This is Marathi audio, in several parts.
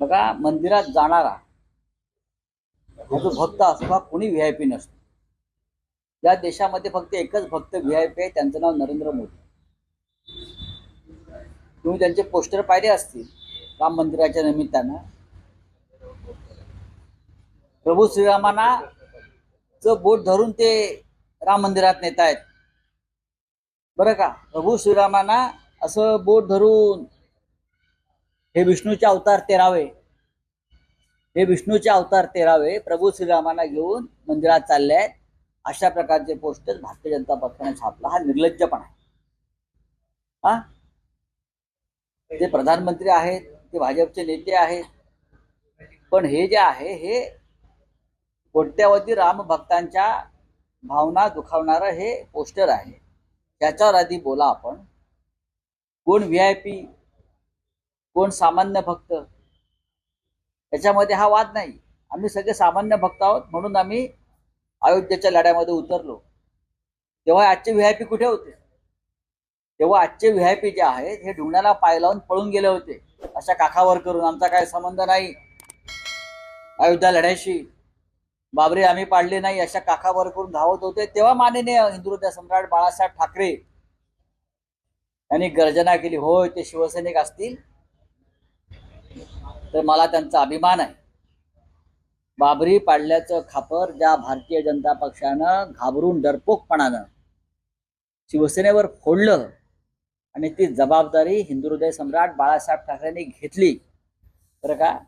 बघा मंदिरात जाणारा हा जो भक्त असतो हा कोणी व्ही आय पी नसतो. या देशामध्ये फक्त एकच भक्त व्ही आय पी आहे त्यांचं नाव नरेंद्र मोदी. तुम्ही त्यांचे पोस्टर पाहिले असतील राम मंदिराच्या निमित्तानं? प्रभू श्रीरामांना च बोट धरून ते राम मंदिरात नेत आहेत बरं का? प्रभू श्रीरामांना असं बोट धरून हे विष्णूचे अवतार तेरावे. हे विष्णूचे अवतार तेरावे. प्रभू श्रीरामांना घेऊन मंदिरात चालले आहेत. अशा प्रकारचे पोस्टर भारतीय जनता पक्षाने छापला. हा निर्लज्जपणा आहे. हा? ते प्रधानमंत्री आहेत ते भाजपचे नेते आहेत. पण हे जे आहे हे कोट्यावधी रामभक्तांच्या भावना दुखावणारं हे पोस्टर आहे. त्याच्यावर आधी बोला आपण. कोण व्ही आय पी कोण सामान्य भक्त? याच्यामध्ये हा वाद नाही. आम्ही सगळे सामान्य भक्त आहोत म्हणून आम्ही अयोध्येच्या लढ्यामध्ये उतरलो. तेव्हा आजचे व्ही आय पी कुठे होते? तेव्हा आजचे व्ही आय पी जे आहेत हे ढुंगणाला पाय लावून पळून गेले होते. अशा काखावर करून आमचा काय संबंध नाही. अयोध्या लढ्याशी बाबरे आम्ही पाडले नाही अशा काखावर करून धावत होते. तेव्हा माननीय हिंदुहृदय सम्राट बाळासाहेब ठाकरे यांनी गर्जना केली होय ते शिवसैनिक असतील. तर मला त्यांचा अभिमान आहे. बाबरी पाडल्याचं खापर ज्या भारतीय जनता पक्षानं घाबरून डरपोकपणानं शिवसेनेवर फोडलं आणि ती जबाबदारी हिंदुहृदय सम्राट बाळासाहेब ठाकरेंनी घेतली. बरं का?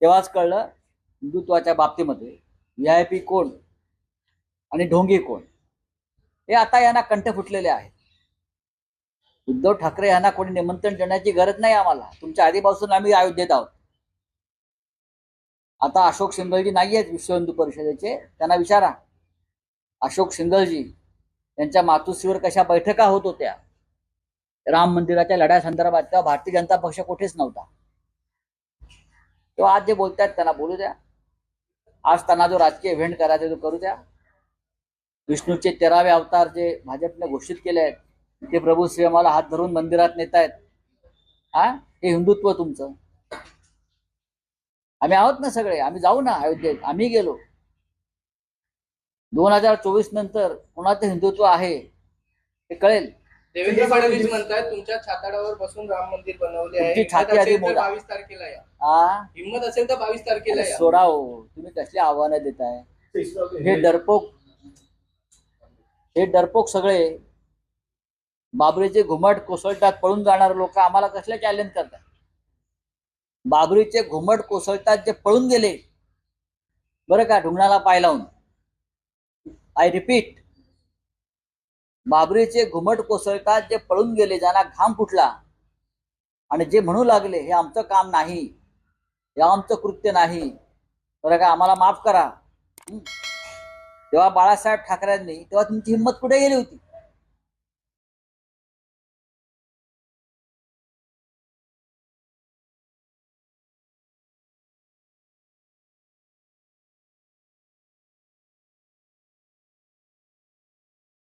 तेव्हाच कळलं हिंदुत्वाच्या बाबतीमध्ये व्ही आय पी कोण आणि ढोंगी कोण? हे आता यांना कंठ फुटलेले आहेत. उद्धव ठाकरे यांना कोणी निमंत्रण देण्याची गरज नाही आम्हाला. तुमच्या आधीपासून आम्ही अयोध्येत आहोत. आता अशोक सिंगलजी नाही आहेत विश्व हिंदू परिषदेचे. त्यांना विचारा. अशोक सिंगलजी त्यांच्या मातुश्रीवर कशा बैठका होत होत्या? राम मंदिराच्या लढ्यासंदर्भात तेव्हा भारतीय जनता पक्ष कुठेच नव्हता. तेव्हा आज जे बोलतायत त्यांना बोलू द्या. आज त्यांना जो राजकीय इव्हेंट करायचा तो करू द्या. विष्णूचे तेरावे अवतार जे भाजपने घोषित केले आहेत ते प्रभू श्रीरामाला हात धरून मंदिरात नेत आहेत हा? हे हिंदुत्व तुमचं. आम्ही आहोत ना सगळे. आम्ही जाऊ ना अयोध्येत. आम्ही गेलो. दोन हजार चोवीस नंतर कोणाचं हिंदुत्व आहे? हे कळेल. देवेंद्र फडणवीस म्हणतात तुमच्या छाताडावर बसून राम मंदिर बनवले आहे. तुमची छाती हिंमत आधी असेल तर. बावीस तारखेला या. हिंमत असेल तर बावीस तारखेला या. सोडा हो तुम्ही कसली आव्हानं देताय? हे डरपोक हे डरपोक सगळे बाबरीचे घुमट कोसळतात पळून जाणारे लोक आम्हाला कसले चॅलेंज करतात? बाबरीचे घुमट कोसळतात जे पळून गेले बरं का ढुंगणाला पाय लावून? आय रिपीट बाबरीचे घुमट कोसळतात जे पळून गेले ज्यांना घाम फुटला आणि जे म्हणू लागले हे आमचं काम नाही हे आमचं कृत्य नाही बरं का आम्हाला माफ करा. तेव्हा बाळासाहेब ठाकरेंनी तेव्हा तुमची हिंमत कुठे गेली होती?